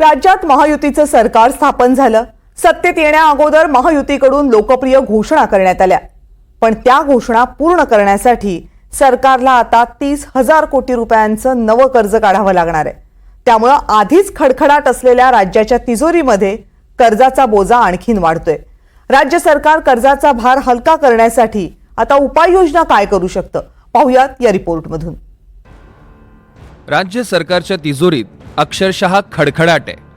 राज्यात महायुतीचं सरकार स्थापन झालं. सत्तेत येण्याअगोदर महायुतीकडून लोकप्रिय घोषणा करण्यात आल्या. पण त्या घोषणा पूर्ण करण्यासाठी सरकारला आता तीस हजार कोटी रुपयांचं नवं कर्ज काढावं लागणार आहे. त्यामुळं आधीच खडखडाट असलेल्या राज्याच्या तिजोरीमध्ये कर्जाचा बोजा आणखीन वाढतोय. राज्य सरकार कर्जाचा भार हलका करण्यासाठी आता उपाययोजना काय करू शकतं? पाहुयात या रिपोर्टमधून. राज्य सरकारच्या तिजोरीत अक्षरशः खडखडाट. आहे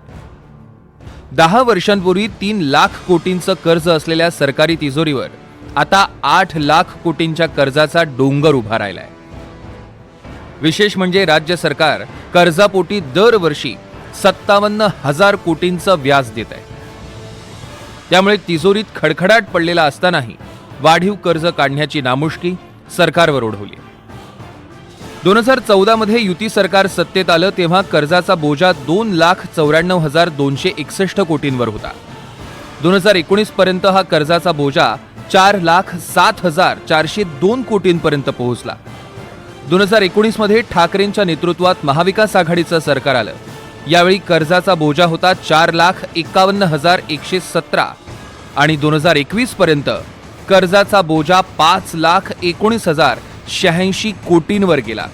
दहा वर्षांपूर्वी तीन लाख कोटींचं कर्ज असलेल्या सरकारी तिजोरीवर आता आठ लाख कोटींच्या कर्जाचा डोंगर उभा राहिलाय. विशेष म्हणजे राज्य सरकार कर्जापोटी दरवर्षी सत्तावन्न हजार कोटींचं व्याज देत आहे त्यामुळे तिजोरीत खडखडाट पडलेला असतानाही वाढीव कर्ज काढण्याची नामुष्की सरकारवर ओढवली दोन हजार चौदामध्ये युती सरकार सत्तेत आलं तेव्हा कर्जाचा बोजा दोन लाख चौऱ्याण्णव हजार दोनशे एकसष्ट कोटींवर होता. दोन हजार एकोणीसपर्यंत हा कर्जाचा बोजा चार लाख सात हजार चारशे दोन कोटींपर्यंत पोहोचला. दोन हजार एकोणीसमध्ये ठाकरेंच्या नेतृत्वात महाविकास आघाडीचं सरकार आलं. यावेळी कर्जाचा बोजा होता चार लाख एकावन्न हजार एकशे सतरा. आणि दोन हजार एकवीसपर्यंत कर्जाचा बोजा पाच लाख एकोणीस हजार शहाऐंशी कोटींवर गेला.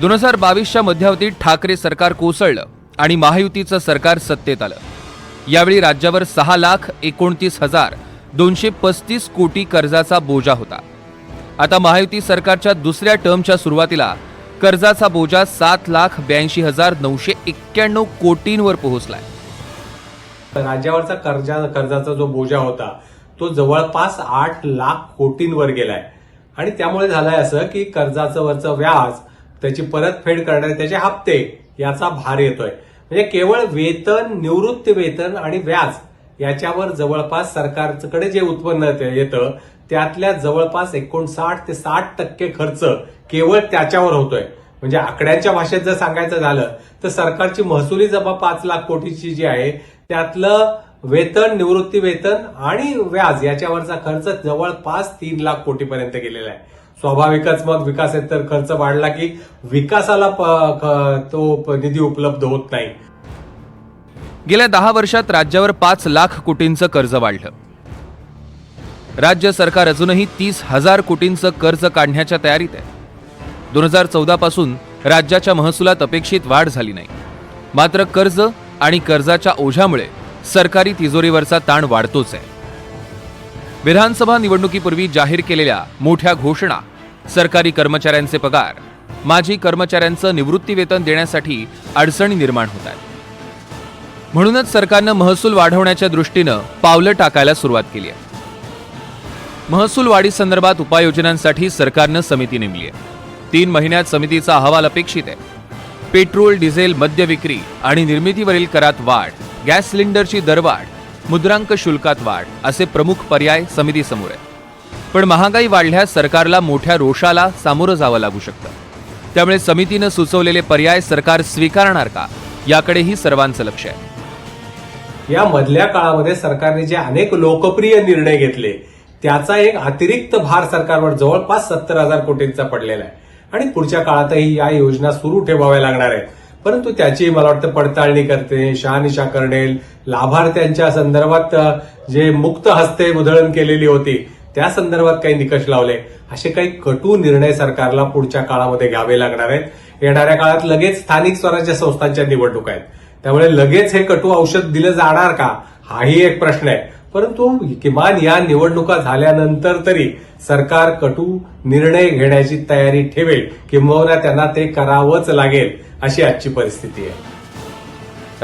दोन हजार बावीसच्या मध्यावधीत ठाकरे सरकार कोसळलं आणि महायुतीचं सरकार सत्तेत आलं. यावेळी राज्यावर सहा लाख एकोणतीस हजार दोनशे पस्तीस कोटी कर्जाचा बोजा होता. आता महायुती सरकारच्या दुसऱ्या टर्मच्या सुरुवातीला कर्जाचा बोजा सात लाख ब्याऐंशी हजार नऊशे एक्क्याण्णव कोटींवर पोहोचलाय. राज्यावरचा कर्जा कर्जाचा जो बोजा होता तो जवळपास आठ लाख कोटींवर गेलाय. आणि त्यामुळे झालंय असं की कर्जाचं वरचं व्याज त्याची परतफेड करणारे त्याचे हप्ते याचा भार येतोय. म्हणजे केवळ वेतन निवृत्ती वेतन आणि व्याज याच्यावर जवळपास सरकारकडे जे उत्पन्न येतं- त्यातल्या जवळपास एकोणसाठ ते साठ टक्के खर्च केवळ त्याच्यावर होतोय. म्हणजे आकड्यांच्या भाषेत जर सांगायचं झालं तर सरकारची महसुली जमा पाच लाख कोटीची जी आहे त्यातलं वेतन निवृत्ती वेतन आणि व्याज याच्यावरचा खर्च जवळपास तीन लाख कोटीपर्यंत गेलेला आहे. स्वाभाविकच मग विकासेतर खर्च वाढला की विकासाला तो निधी उपलब्ध होत नाही. गेल्या दहा वर्षात राज्यावर पाच लाख कोटींचं कर्ज वाढलं. राज्य सरकार अजूनही तीस हजार कोटींचं कर्ज काढण्याच्या तयारीत आहे. दोन हजार चौदा पासून राज्याच्या महसुलात अपेक्षित वाढ झाली नाही. मात्र कर्ज आणि कर्जाच्या ओझ्यामुळे सरकारी तिजोरीवरचा ताण वाढतोच आहे. विधानसभा निवडणुकीपूर्वी जाहीर केलेल्या मोठ्या घोषणा सरकारी कर्मचाऱ्यांचे पगार माजी कर्मचाऱ्यांचं निवृत्तीवेतन देण्यासाठी अडचणी निर्माण होत आहेत. म्हणूनच सरकारनं महसूल वाढवण्याच्या दृष्टीनं पावलं टाकायला सुरुवात केली आहे. महसूल वाढीसंदर्भात उपाययोजनांसाठी सरकारनं समिती नेमली आहे. तीन महिन्यात समितीचा अहवाल अपेक्षित आहे. पेट्रोल डिझेल मद्य विक्री आणि निर्मितीवरील करात वाढ गॅस सिलेंडरची दरवाढ मुद्रांक शुल्कात वाढ असे प्रमुख पर्याय समितीसमोर आहेत. पण महागाई वाढल्यास सरकारला मोठ्या रोषाला सामोरं जावं लागू शकतं. त्यामुळे समितीनं सुचवलेले पर्याय सरकार स्वीकारणार का याकडेही सर्वांचं लक्ष आहे. या मधल्या काळामध्ये सरकारने जे अनेक लोकप्रिय निर्णय घेतले त्याचा एक अतिरिक्त भार सरकारवर जवळपास सत्तर हजार कोटींचा पडलेला आहे. आणि पुढच्या काळातही या योजना सुरू ठेवाव्या लागणार आहेत. परंतु त्याची मला वाटतं पडताळणी करते शहानिशा करणे लाभार्थ्यांच्या संदर्भात जे मुक्त हस्ते उधळण केलेली होती त्या संदर्भात काही निकष लावले. असे काही कटू निर्णय सरकारला पुढच्या काळामध्ये घ्यावे लागणार आहेत. येणाऱ्या काळात लगेच स्थानिक स्वराज्य संस्थांच्या निवडणूक आहेत. त्यामुळे लगेच हे कटू औषध दिलं जाणार का? हाही एक प्रश्न आहे. परंतु किमान या निवडणुका झाल्यानंतर तरी सरकार कटू निर्णय घेण्याची तयारी ठेवेल किंबहुना त्यांना ते करावंच लागेल अशी आजची परिस्थिती आहे.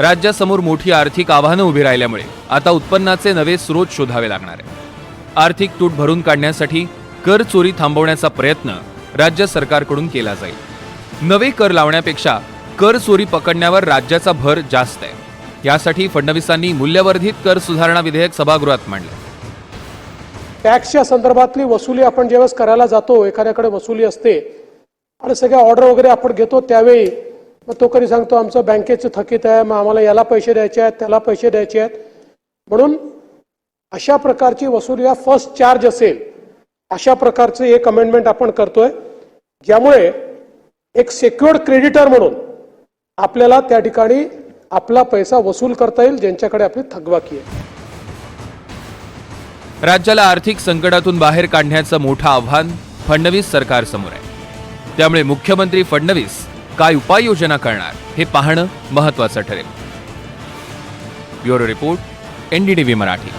राज्यासमोर मोठी आर्थिक आव्हानं उभी राहिल्यामुळे आता उत्पन्नाचे नवे स्रोत शोधावे लागणार आहे. आर्थिक तूट भरून काढण्यासाठी कर चोरी थांबवण्याचा प्रयत्न राज्य सरकारकडून केला जाईल. नवे कर लावण्यापेक्षा कर चोरी पकडण्यावर राज्याचा भर जास्त आहे. यासाठी फडणवीसांनी मूल्यवर्धित कर सुधारणा विधेयक सभागृहात मांडलं. टॅक्सच्या संदर्भातली वसुली आपण ज्यावेळेस करायला जातो एखाद्याकडे वसुली असते आणि सगळ्या ऑर्डर वगैरे आपण घेतो त्यावेळी मग तो कधी सांगतो आमचं बँकेचं थकीत आहे मग आम्हाला याला पैसे द्यायचे आहेत त्याला पैसे द्यायचे आहेत. म्हणून अशा प्रकारची वसुली हा फर्स्ट चार्ज असेल अशा प्रकारचं एक अमेंडमेंट आपण करतोय ज्यामुळे एक सेक्युअर्ड क्रेडिटर म्हणून आपल्याला त्या ठिकाणी आपला पैसा वसूल करता येईल ज्यांच्याकडे आपली थकबाकी आहे. राज्याला आर्थिक संकटातून बाहेर काढण्याचं मोठं आव्हान फडणवीस सरकारसमोर आहे. त्यामुळे मुख्यमंत्री फडणवीस काय उपाययोजना करणार हे पाहणं महत्वाचं ठरेल. Bureau report NDTV Marathi.